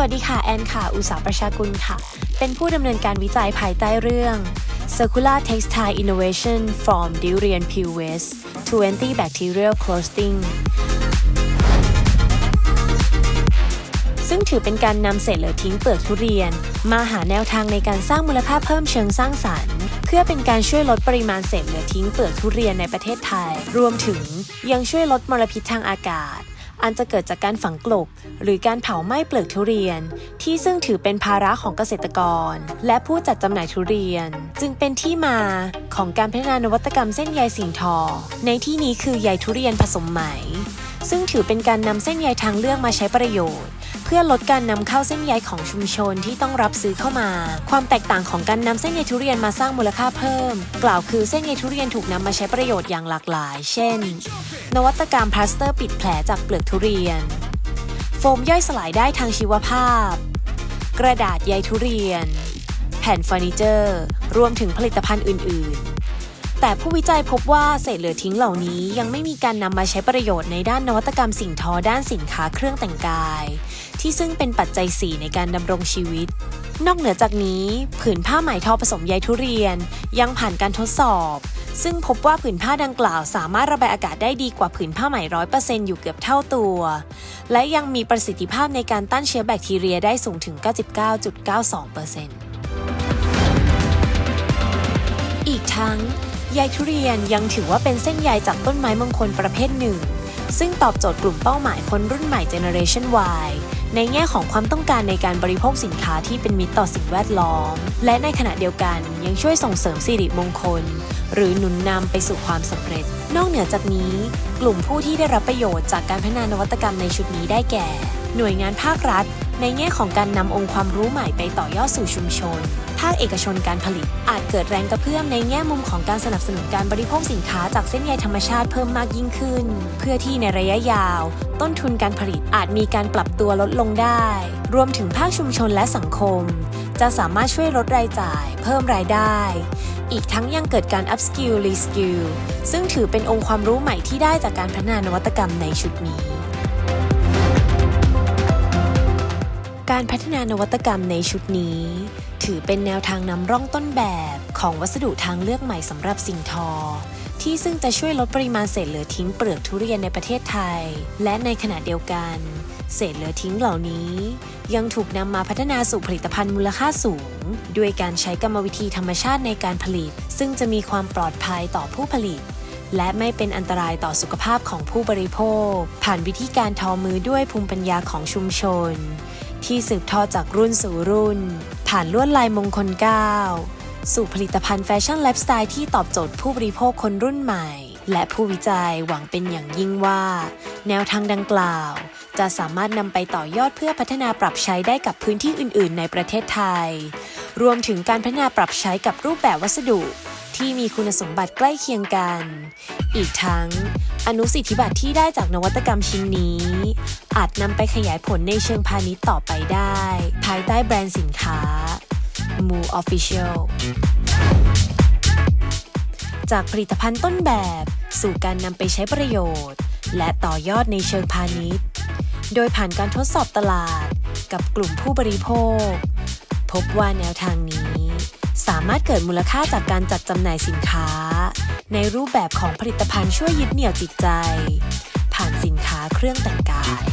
วัสดีค่ะ แอนค่ะ อุตสาประชากุลค่ะ เป็นผู้ดำเนินการวิจัยภายใต้เรื่อง Circular Textile Innovation from Durian Peel Waste to Antibacterial Clothing ซึ่งถือเป็นการนำเศษเหลือทิ้งเปลือกทุเรียน มาหาแนวทางในการสร้างมูลค่าเพิ่มเชิงสร้างสรรค์ เพื่อเป็นการช่วยลดปริมาณเศษเหลือทิ้งเปลือกทุเรียนในประเทศไทย รวมถึงยังช่วยลดมลพิษทางอากาศ อันจะเกิดจากการฝังกลบ หรือการเผาไหม้เปลือกทุเรียน ที่ซึ่งถือเป็นภาระของเกษตรกร และผู้จัดจำหน่ายทุเรียน จึงเป็นที่มาของการพัฒนานวัตกรรมเส้นใยสิ่งทอ ในที่นี้คือใยทุเรียนผสมไหม ซึ่งถือเป็นการนำเส้นใยทางเลือกมาใช้ประโยชน์ พื่อลดการนำเข้าเส้นใยของชุมชนที่ต้องรับซื้อเข้ามา ความแตกต่างของการนำเส้นใยทุเรียนมาสร้างมูลค่าเพิ่ม กล่าวคือเส้นใยทุเรียนถูกนำมาใช้ประโยชน์อย่างหลากหลาย เช่น นวัตกรรมพลาสเตอร์ปิดแผลจากเปลือกทุเรียน โฟมย่อยสลายได้ทางชีวภาพ กระดาษใยทุเรียน แผ่นเฟอร์นิเจอร์ รวมถึงผลิตภัณฑ์อื่น ๆ แต่ผู้วิจัยพบว่าเศษเหลือทิ้งเหล่านี้ยังไม่มีการนำมาใช้ประโยชน์ในด้านนวัตกรรมสิ่งทอด้านสินค้าเครื่องแต่งกาย ที่ซึ่งเป็นปัจจัย4ในการดำรงชีวิต นอกเหนือจากนี้ ผืนผ้าไหมทอผสมใยทุเรียน ยังผ่านการทดสอบ ซึ่งพบว่าผืนผ้าดังกล่าวสามารถระบายอากาศได้ดีกว่าผืนผ้าไหมร้อยเปอร์เซ็นต์อยู่เกือบเท่าตัว และยังมีประสิทธิภาพในการต้านเชื้อแบคทีเรียได้สูงถึง 99.92%อีกทั้ง ใยทุเรียนยังถือว่าเป็นเส้นใยจากต้นไม้มงคลประเภทหนึ่ง ซึ่งตอบโจทย์กลุ่มเป้าหมายคนรุ่นใหม่ Generation Y ในแง่ของความต้องการในการบริโภคสินค้าที่เป็นมิตรต่อสิ่งแวดล้อม และในขณะเดียวกันยังช่วยส่งเสริมสิริมงคล หรือหนุนนำไปสู่ความสำเร็จ นอกเหนือจากนี้ กลุ่มผู้ที่ได้รับประโยชน์จากการพัฒนานวัตกรรมในชุดนี้ได้แก่ หน่วยงานภาครัฐ ในแง่ของการนำองค์ความรู้ใหม่ไปต่อยอดสู่ชุมชน ภาคเอกชนการผลิต อาจเกิดแรงกระเพื่อมในแง่มุมของการสนับสนุนการบริโภคสินค้าจากเส้นใยธรรมชาติเพิ่มมากยิ่งขึ้น เพื่อที่ในระยะยาว ต้นทุนการผลิตอาจมีการปรับตัวลดลงได้ รวมถึงภาคชุมชนและสังคม จะสามารถช่วยลดรายจ่าย เพิ่มรายได้ อีกทั้งยังเกิดการ up skill re skill ซึ่งถือเป็นองค์ความรู้ใหม่ที่ได้จากการพัฒนานวัตกรรมในชุดนี้ การพัฒนานวัตกรรมในชุดนี้ ถือเป็นแนวทางนำร่องต้นแบบของวัสดุทางเลือกใหม่สำหรับสิ่งทอ ที่ซึ่งจะช่วยลดปริมาณเศษเหลือทิ้งเปลือกทุเรียนในประเทศไทย และในขณะเดียวกัน เศษเหลือทิ้งเหล่านี้ ยังถูกนำมาพัฒนาสู่ผลิตภัณฑ์มูลค่าสูง ด้วยการใช้กรรมวิธีธรรมชาติในการผลิต ซึ่งจะมีความปลอดภัยต่อผู้ผลิตและไม่เป็นอันตรายต่อสุขภาพของผู้บริโภค ผ่านวิธีการทอมือด้วยภูมิปัญญาของชุมชน ที่สืบทอดจากรุ่นสู่รุ่น ผ่านลวดลายมงคลก้าสู่ผลิตภัณฑ์แฟชั่นไลฟ์สไตล์ที่ตอบโจทย์ผู้บริโภคคนรุ่นใหม่ และผู้วิจัยหวังเป็นอย่างยิ่งว่า แนวทางดังกล่าว จะสามารถนำไปต่อยอดเพื่อพัฒนาปรับใช้ได้กับพื้นที่อื่น ๆ ในประเทศไทย รวมถึงการพัฒนาปรับใช้กับรูปแบบวัสดุ ที่มีคุณสมบัติใกล้เคียงกัน อีกทั้ง อนุสิทธิบัตรที่ได้จากนวัตกรรมชิ้นนี้ อาจนำไปขยายผลในเชิงพาณิชย์ต่อไปได้ ภายใต้แบรนด์สินค้า Moo Official จากผลิตภัณฑ์ต้นแบบ สู่การนำไปใช้ประโยชน์ และต่อยอดในเชิงพาณิชย์ โดยผ่านการทดสอบตลาดกับกลุ่มผู้บริโภค พบว่าแนวทางนี้ สามารถเกิดมูลค่าจากการจัดจำหน่ายสินค้า ในรูปแบบของผลิตภัณฑ์ช่วยยึดเหนี่ยวจิตใจ ผ่านสินค้าเครื่องแต่งกาย